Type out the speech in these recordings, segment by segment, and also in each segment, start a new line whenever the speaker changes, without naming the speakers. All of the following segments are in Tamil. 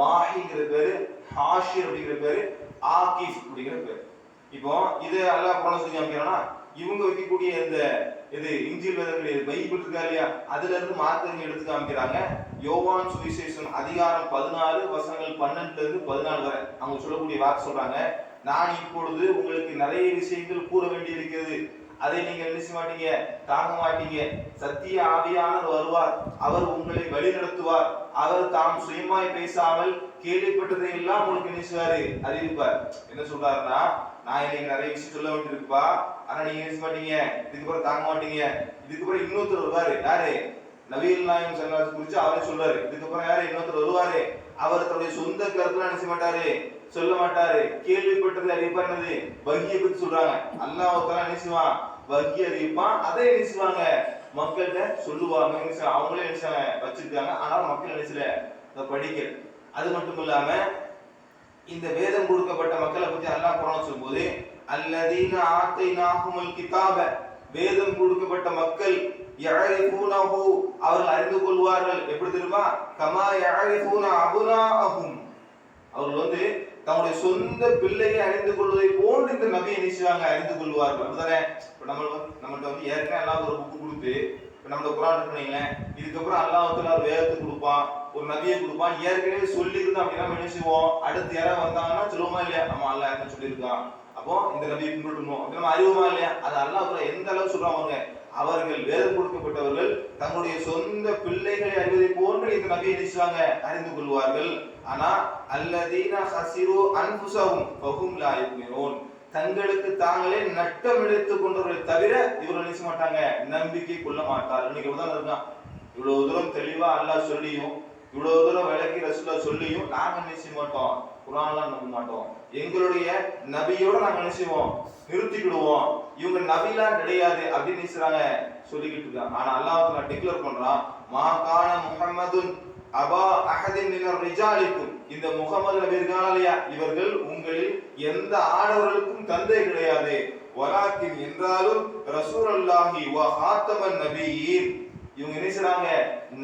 மாஹிங்கிற பேரு ஹாஷி அப்படிங்கிற பேரு ஆகிஃப் அப்படிங்கிற பேரு. இப்போ இது எல்லாம் குரான் சொல்லி காமிக்கிறானா? இவங்க வைக்கக்கூடிய இந்த இது இஞ்சில் வேதங்கள் பைபிள் இருக்கா இல்லையா? அதுல இருந்து மார்க்கங்க எடுத்து காமிக்கிறாங்க. யோவான் சுவிசேஷன் அதிகாரம் பதினாலு வசனங்கள் பன்னெண்டுல இருந்து பதினாலு வரை. அவங்க சொல்லக்கூடிய வாக்கு சொல்றாங்க. நான் இப்பொழுது உங்களுக்கு நிறைய விஷயங்கள் கூற வேண்டி இருக்கிறது அதை நீங்க என்ன மாட்டீங்க தாங்க மாட்டீங்க. சத்திய ஆவியானவர் வருவார். அவர் உங்களை வழிநடத்துவார். அவர் தாம் சுயமாய் பேசாமல் கேள்விப்பட்டதை எல்லாம் உங்களுக்கு நினைச்சுவாரு. அறிவிப்பார் என்ன சொல்றாருன்னா நான் இன்னைக்கு நிறைய விஷயம் சொல்ல வேண்டியிருக்குப்பா. ஆனா நீங்க நினைச்சு மாட்டீங்க. இதுக்கப்புறம் தாங்க மாட்டீங்க. இதுக்கப்புறம் இன்னொருத்தர் வருவாரு. யாரு? நவீன் நாயம் சல்லாஸ் குறிச்சு அவரே சொல்றாரு இதுக்கப்புறம் யாரு? இன்னொருத்தர் வருவாரு. அவர் தன்னுடைய சொந்த கருத்துல என்ன மாட்டாரு. சொல்ல மாட்டாரு. கேள்விப்பட்டது அறிவிப்பா என்னது? பத்தி சொல்றாங்க. அல்லாஹ் ஒருத்தர என்ன செய்வான்? அறிவிப்பான் அதை என்ன செய்வாங்க? மக்கள்கிட்ட சொல்லுவாங்க. என்ன அவங்களே என்ன வச்சிருக்காங்க. ஆனால் மக்கள் நினைச்சல செய்யல? அதை படிக்கல. அது மட்டும் இல்லாம இந்த வேதம் கொடுக்கப்பட்ட மக்களை பத்தி அல்லாஹ் குரான் சொல்லும்போது அல்லதீன ஆத்தைனாஹுமுல் கிதாப. வேதம் கொடுக்கப்பட்ட மக்கள் யஅரிஃபூனஹு அவர்கள் அறிந்து கொள்வார்கள். எப்படி தெரியுமா? கமா யஅரிஃபூன அபுனாஹும் அவர்கள் வந்து தங்களுடைய சொந்த பிள்ளையை அறிந்து கொள்வதை போன்று இந்த நபியை செய்வாங்க? அறிந்து கொள்வார்கள் அப்படிதானே இப்ப நம்ம நம்மள்ட்ட வந்து ஏற்கனவே எல்லாம் ஒரு புக்கு கொடுத்து இப்ப நம்ம குரான் பண்ணீங்களேன் இதுக்கப்புறம் அல்லாஹ் ஒரு வேதத்தை கொடுப்பான் ஒரு நபியை கொடுப்பான் ஏற்கனவே சொல்லி அப்படின்னா நம்ம என்ன செய்வோம்? அடுத்து யாராவது வந்தாங்கன்னா சொல்லுவோமா இல்லையா? நம்ம அல்லாஹ் என்ன சொல்லியிருக்கான். அப்போ இந்த நபியை பின்பற்றணும் அப்படின்னு நம்ம அறிவுமா இல்லையா? அது அல்லாஹ் எந்த அளவு சொல்றாங்க அவர்கள் வேதம் கொடுக்கப்பட்டவர்கள் தங்களுடைய சொந்த பிள்ளைகளை அறிவதை போன்று இந்த நபியை நினைச்சுவாங்க அறிந்து கொள்வார்கள். ஆனா அல்லதீனா ஹசிரோ அன்புசவும் பகும் லா தங்களுக்கு தாங்களே நட்டம் எடுத்துக் கொண்டவர்களை தவிர இவர்கள் நினைச்ச மாட்டாங்க நம்பிக்கை கொள்ள மாட்டார்கள். இன்னைக்கு தான் இருக்கான் இவ்வளவு தூரம் தெளிவா அல்லாஹ் சொல்லியும் இவ்வளவு தூரம் விளக்கி ரசூலா சொல்லியும் நாங்க நினைச்சு மாட்டோம்? குரான்லாம் நம்ப மாட்டோம். எங்களுடைய நபியோட நாங்க நினைச்சுவோம் நிறுத்திக்கிடுவோம். இவங்க நபிலாம் கிடையாது அப்படின்னு நினைச்சுறாங்க சொல்லிக்கிட்டு இருக்காங்க. ஆனா அல்லாஹ் டிக்ளேர் பண்றான் மா கான முஹம்மதுன் அபா அகதின் மினர் ரிஜாலிக்கும். இந்த முகமது நபி இவர்கள் உங்களில் எந்த ஆடவர்களுக்கும் தந்தை கிடையாது. வலாக்கின் என்றாலும் ரசூல் அல்லாஹி வ ஹாத்தமன் நபியின். இவங்க என்ன செய்றாங்க?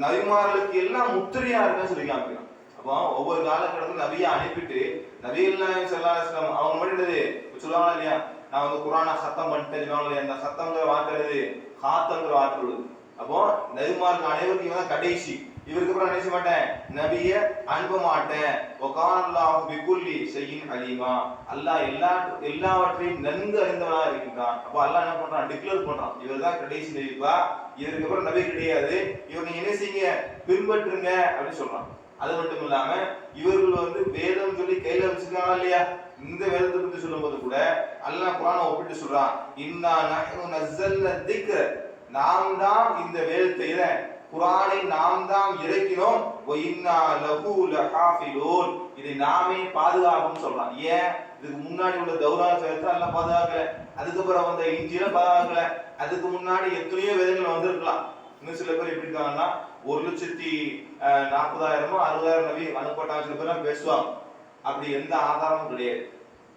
நபிமார்களுக்கு எல்லாம் முத்திரையா இருக்குன்னு சொல்லி காமிக்கிறான். அப்போ ஒவ்வொரு காலகட்டத்தில் நபியை அனுப்பிட்டு நபி இல்லாம ஸல்லல்லாஹு அவங்க மட்டும் சொல்லுவாங்க இல்லையா? நான் வந்து குரானா சத்தம் பண்ணிட்டேன் சொல்லுவாங்க இல்லையா அந்த சத்தம்ங்கிற வார்த்தை காத்தங்கிற ஹாத்தம்ங்கிற வார்த்தை அப்போ நபிமார்கள் அனைவருக்கும் இவன் தான் கடைசி. இவருக்கு அப்புறம் நினைச்ச மாட்டேன்? நபிய அனுப்ப மாட்டேன். ஒகானல்லாஹு பிகுல்லி ஷைஇன் அலீமா. அல்லாஹ் எல்லா எல்லாவற்றையும் நன்கு அறிந்தவனா இருக்கின்றான். அப்போ அல்லாஹ் என்ன பண்றான்? டிக்ளேர் பண்றான். இவர் தான் கடைசி நபிப்பா. இவருக்கு அப்புறம் நபி கிடையாது. இவர் நீங்க என்ன செய்யுங்க? பின்பற்றுங்க அப்படின்னு சொல்றான். அது மட்டும் இல்லாம இவர்கள் வந்து வேதம் சொல்லி கையில வச்சிருக்காங்க இல்லையா? இந்த வேதத்தை பத்தி சொல்லும்போது கூட அல்லாஹ் குரான ஒப்பிட்டு சொல்றான். இன்னா நஹ்னு நஸ்ஸல்ன திக்ர நாம் தான் இந்த வேதத்தையில குரானை நாம் தான் இறக்கினோம் இதை நாமே பாதுகாப்போம் சொல்லலாம் ஏன்? இதுக்கு முன்னாடி உள்ள தௌரா சேர்த்து நல்லா பாதுகாக்கல. அதுக்கப்புறம் வந்த இஞ்சியில பாதுகாக்கல. அதுக்கு முன்னாடி எத்தனையோ வேதங்கள் வந்திருக்கலாம். இன்னும் சில பேர் எப்படி இருக்காங்கன்னா ஒரு லட்சத்தி நாற்பதாயிரமோ அறுபதாயிரம் நபி அனுப்பட்டாங்க சில பேர்லாம் பேசுவாங்க. அப்படி எந்த ஆதாரமும் கிடையாது.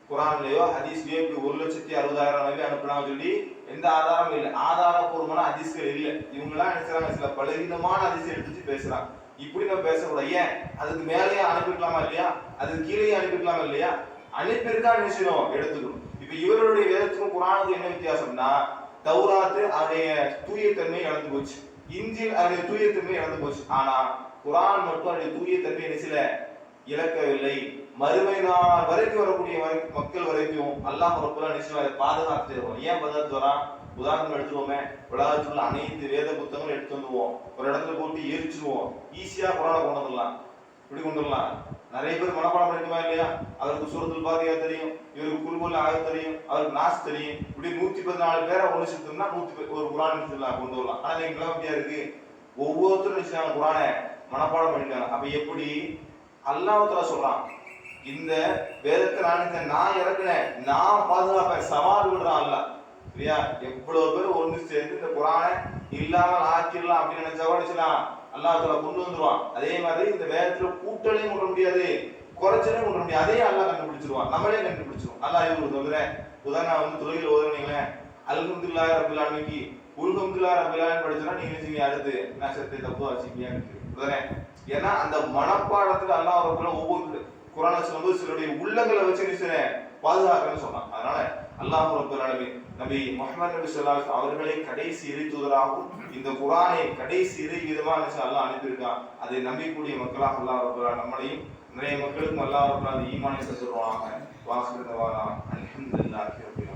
குரான்லயோ ஹதீஸ்லயோ இப்படி ஒரு லட்சத்தி அறுபதாயிரம் நபி அனுப்புனாங்க சொல்லி எந்த ஆதாரமும் இல்லை. ஆதாரபூர்வமான ஹதீஸ்கள் இல்லை. இவங்கெல்லாம் நினைச்சாங்க சில பலவீனமான ஹதீஸ் எடுத்து பேசுறாங்க. இப்படி நம்ம பேசக்கூடாது. ஏன்? அதுக்கு மேலேயே அனுப்பிக்கலாமா இல்லையா? அதுக்கு கீழேயே அனுப்பிக்கலாமா இல்லையா? அனுப்பியிருக்கா நினைச்சணும் எடுத்துக்கணும். இப்ப இவருடைய வேதத்துக்கும் குரானுக்கும் என்ன வித்தியாசம்னா தௌராத்து அதனுடைய தூயத்தன்மை இழந்து போச்சு. இஞ்சில் அதனுடைய தூயத்தன்மை இழந்து போச்சு. ஆனா குரான் மட்டும் அதனுடைய தூயத்தன்மை என்ன சில இழக்கவில்லை. மறுமை நாள் வரைக்கும் வரக்கூடிய மக்கள் வரைக்கும் அல்லாஹ் ரப்புல்லா நிச்சயம் அதை பாதுகாத்து தருவோம். ஏன் பாதுகாத்து வரான் உதாரணம் எடுத்துருவோமே உலகத்தில் உள்ள அனைத்து வேத புத்தகங்களும் எடுத்து வந்துருவோம். ஒரு இடத்துல போட்டு எரிச்சிருவோம். ஈஸியா குரானை கொண்டு வந்துடலாம். இப்படி கொண்டு வரலாம்? நிறைய பேர் மனப்பாடம் பண்ணிக்குமா இல்லையா? அவருக்கு சுரத்தில் பாதியா தெரியும். இவருக்கு குல்குல் ஆக தெரியும். அவருக்கு நாஸ் தெரியும். இப்படி நூத்தி பதினாலு பேரை ஒண்ணு சேர்த்தோம்னா நூத்தி பத்து- ஒரு குரான் எடுத்துக்கலாம் கொண்டு வரலாம். ஆனா இன்னைக்கு நிலைமை இருக்கு? ஒவ்வொருத்தரும் நினைச்சாங்க குரானை மனப்பாடம் பண்ணிட்டாங்க. அப்ப எப்படி அல்லாவத்துல சொல்றான் இந்த வேதத்தை நான் இந்த நான் இறக்குனேன் நான் பாதுகாப்பேன் சவால் விடுறான் அல்ல சரியா எவ்வளவு பேர் ஒன்று சேர்ந்து இந்த குரானை இல்லாமல் ஆக்கிடலாம் அப்படின்னு நினைச்சா கூட நினைச்சலாம் கொண்டு வந்துருவான். அதே மாதிரி இந்த வேதத்துல கூட்டலையும் கொண்டு முடியாது குறைச்சலையும் கொண்டு முடியாது. அதையும் அல்லாஹ் கண்டுபிடிச்சிருவான். நம்மளே கண்டுபிடிச்சிருவோம். அல்லாஹ் இவரு சொல்றேன் உதாரணம் வந்து தொழில் ஓதுனீங்களேன் அல்ஹம்துல்லா ரப்பில் உல்ஹம்துல்லா உல்ஹம்துலில்லாஹி ரப்பில் நீங்க நினைச்சீங்க அடுத்து நான் சத்தை தப்பு வச்சுக்கியான்னு ஏன்னா அந்த மனப்பாடத்துல அல்லாஹ் ரப்பல் ஒவ்வொரு குரான சொல்லும்போது சிலருடைய உள்ளங்களை வச்சு என்ன செய்றேன் பாதுகாக்கிறேன்னு சொன்னான். அதனால அல்லாஹ் ரப்பல் ஆலமீன் நபி முகமது நபி சொல்லாஸ் அலைஹி அவர்களை கடைசி இறை தூதராகவும் இந்த குரானை கடைசி இறை விதமா நினைச்சு அல்லாஹ் அனுப்பியிருக்கான். அதை நம்பிக்கூடிய மக்களாக அல்லாஹ் ரப்பல் நம்மளையும் நிறைய மக்களுக்கும் அல்லாஹ் ரப்பல் ஆலமீன் ஈமானை தந்துருவாங்க வாஹிரு தவானா.